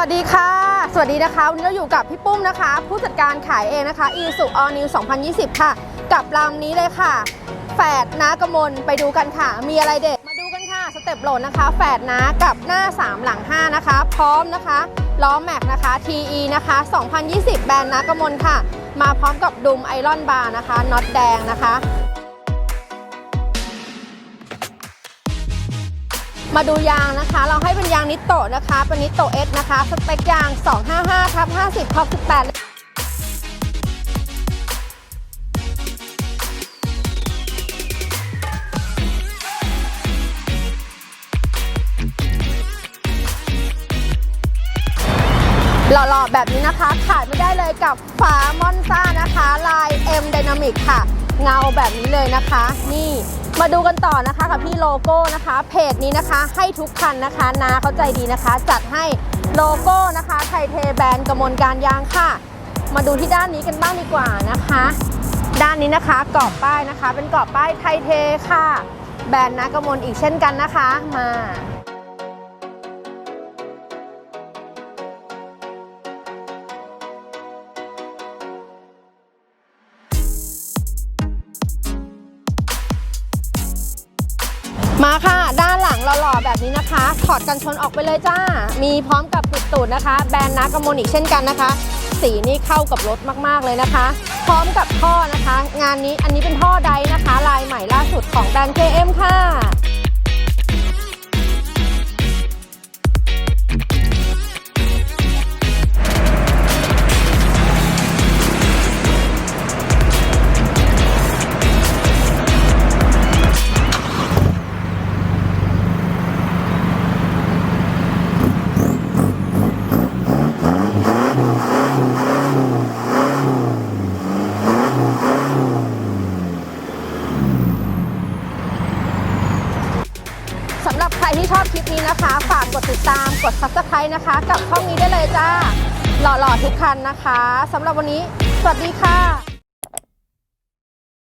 วัสดีค่ะ สวัสดีนะคะวันนี้เราอยู่กับพี่ปุ้มนะคะ ผู้จัดการขายเองนะคะ e s u All New 2020 ค่ะ กับลำนี้เลยค่ะ แฝดน้ากระมลไปดูกันค่ะ มีอะไรเด็ดมาดูกันค่ะสเต็ปโหลดนะคะ แฝดน้ากับหน้า 3 หลัง 5 นะคะ พร้อมนะคะล้อแม็กนะคะ TE นะคะ 2020 แบรนด์น้ากระมลค่ะ มาพร้อมกับดุมไอรอนบาร์นะคะน็อตแดงนะคะ มาดูยางนะคะ เราให้เป็นยางนิตโตะนะคะ เป็นนิตโตเอสนะคะ สเปคยาง 255ทับ50ทับ18หล่อๆแบบนี้นะคะ ขาดไม่ได้เลยกับฝามอนซ่านะคะ ลาย M Dynamic ค่ะ เงาแบบนี้เลยนะคะ นี่มาดูกันต่อนะคะกับพี่โลโก้นะคะ เพจนี้นะคะให้ทุกคันนะคะนาเข้าใจดีนะคะ จัดให้โลโก้นะคะไทยเทแบรนด์กระมวลการยางค่ะ มาดูที่ด้านนี้กันบ้างดีกว่านะคะ ด้านนี้นะคะกรอบป้ายนะคะ เป็นกรอบป้ายไทยเทค่ะ แบรนด์นากระมวลอีกเช่นกันนะคะมามา นี้นะคะ ถอดกันชนออกไปเลยจ้า มีพร้อมกับปิดตูดนะคะ แบรนด์นากามวลอีกเช่นกันนะคะ สีนี่เข้ากับรถมากๆเลยนะคะ พร้อมกับท่อนะคะ งานนี้อันนี้เป็นท่อไดนะคะ ลายใหม่ล่าสุดของแบรนด์ KM ค่ะ ที่ชอบคลิปนี้นะคะ ฝากกดติดตามกด subscribe นะคะ กับช่องนี้ได้เลยจ้า หล่อๆทุกคันนะคะสำหรับวันนี้ สวัสดีค่ะ